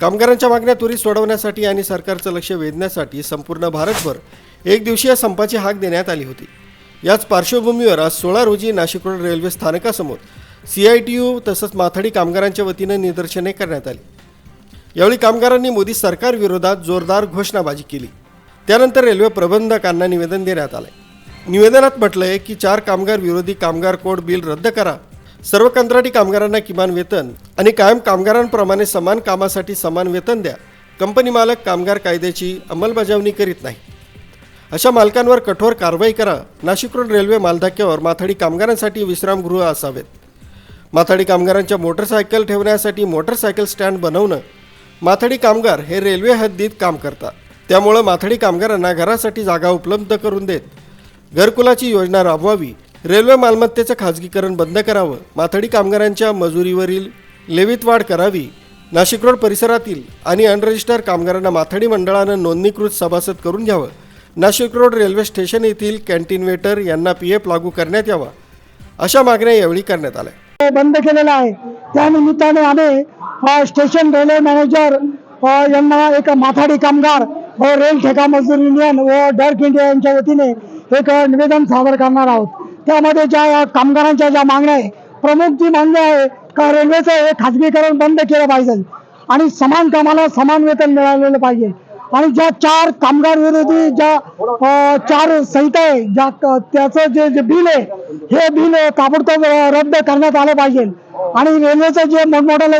कामगारांच्या मागण्या त्वरित सोडवण्यासाठी आणि सरकारचं लक्ष वेधण्यासाठी संपूर्ण भारतभर एक दिवसीय संपाची हाक देण्यात आली होती. याच पार्श्वभूमीवर आज सोळा रोजी नाशिक रोड रेल्वे स्थानकासमोर सी आय टी यू तसंच माथाडी कामगारांच्या वतीनं निदर्शने करण्यात आली. यावेळी कामगारांनी मोदी सरकार विरोधात जोरदार घोषणाबाजी केली. त्यानंतर रेल्वे प्रबंधकांना निवेदन देण्यात आलं निवेदनात म्हटलं आहे की चार कामगार विरोधी कामगार कोड बिल रद्द करा सर्व कंत्राटी कामगारांना किमान वेतन आणि कायम कामगारांप्रमाणे समान कामासाठी समान वेतन द्या. कंपनी मालक कामगार कायद्याची अंमलबजावणी करीत नाही. अशा मालकांवर कठोर कारवाई करा. नाशिक रोड रेल्वे मालधक्क्यावर माथाडी कामगारांसाठी विश्रामगृह असावेत. माथाडी कामगारांच्या मोटरसायकल ठेवण्यासाठी मोटरसायकल स्टँड बनवणं. माथाडी कामगार हे रेल्वे हद्दीत काम करतात. त्यामुळं माथाडी कामगारांना घरासाठी जागा उपलब्ध करून देत. घरकुलाची योजना राबवावी. रेल्वे मालमत्तेचं खाजगीकरण बंद करावं. माथडी कामगारांच्या मजुरीवरील लेवीत वाढ करावी. नाशिक रोड परिसरातील आणि अनरजिस्टर कामगारांना माथडी मंडळानं नोंदणीकृत सभासद करून घ्यावं. नाशिक रोड रेल्वे स्टेशन येथील कॅन्टीन वेटर यांना पी एफ लागू करण्यात यावा. अशा मागण्या यावेळी करण्यात आल्या. बंद केलेला आहे. त्या निमित्ताने आम्ही स्टेशन रेल्वे मॅनेजर यांना एक माथाडी कामगार व रेल ठेका मजदूर युनियन व डर्क इंडिया यांच्या वतीने एक निवेदन सादर करणार आहोत. त्यामध्ये ज्या कामगारांच्या ज्या मागण्या आहे प्रमुख जी मागणी आहे का रेल्वेचं हे खाजगीकरण बंद केलं पाहिजे? आणि समान कामाला समान वेतन मिळालेलं पाहिजे. आणि ज्या चार कामगार विरोधी ज्या चार संहिता आहे ज्या त्याचं जे जे बिल आहे हे बिल ताबडतोब रद्द करण्यात आलं पाहिजे. आणि रेल्वेचं जे मोठमोठ्याला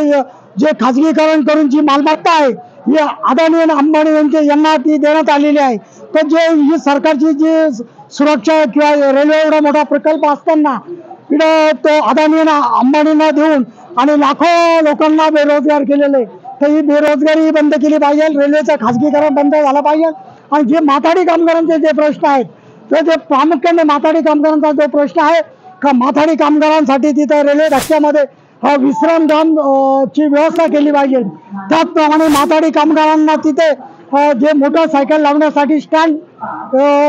जे खाजगीकरण करून जी मालमत्ता आहे ही अदानी आणि अंबानी यांचे यांना ती देण्यात आलेली आहे. पण जे ही सरकारची जी सुरक्षा किंवा रेल्वे एवढा मोठा प्रकल्प असताना इकडं तो अदानीना आणि अंबानींना देऊन आणि लाखो लोकांना बेरोजगार केलेले तर ही बेरोजगारी बंद केली पाहिजे रेल्वेचं खाजगीकरण बंद झालं पाहिजे. आणि जे माथाडी कामगारांचे जे प्रश्न आहेत तर जे प्रामुख्याने माथाडी कामगारांचा जो प्रश्न आहे का माथाडी कामगारांसाठी तिथं रेल्वे धक्क्यामध्ये विश्रामधाम ची व्यवस्था केली पाहिजे. त्याचप्रमाणे माथाडी कामगारांना तिथे जे मोटरसायकल लावण्यासाठी स्टँड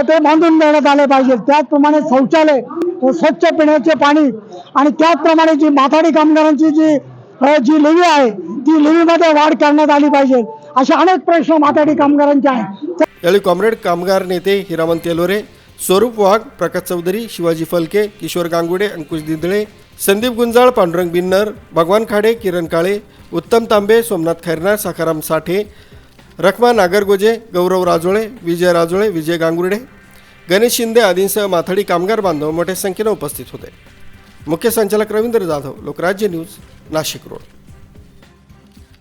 ते बांधून देण्यात आले पाहिजे. त्याचप्रमाणे शौचालय स्वच्छ पिण्याचे पाणी आणि त्याचप्रमाणे जी माथाडी कामगारांची जी जी लेवी आहे ती लेवीमध्ये वाढ करण्यात आली पाहिजे. असे अनेक प्रश्न माथाडी कामगारांचे आहेत. यावेळी कॉम्रेड कामगार नेते हिरामन तेलोरे स्वरूप वाघ प्रकाश चौधरी शिवाजी फलके किशोर गांगुडे अंकुश दिंदळे संदीप गुंजाळ पांडुरंग बिन्नर भगवान खाडे किरण काळे उत्तम तांबे सोमनाथ खैरनार सखाराम साठे रखमा नागरगोजे गौरव राजोळे विजय राजोळे विजय गांगुर्डे गणेश शिंदे आदींसह माथाडी कामगार बांधव मोठ्या संख्येनं उपस्थित होते. मुख्य संचालक रवींद्र जाधव लोकराज्य न्यूज नाशिक रोड.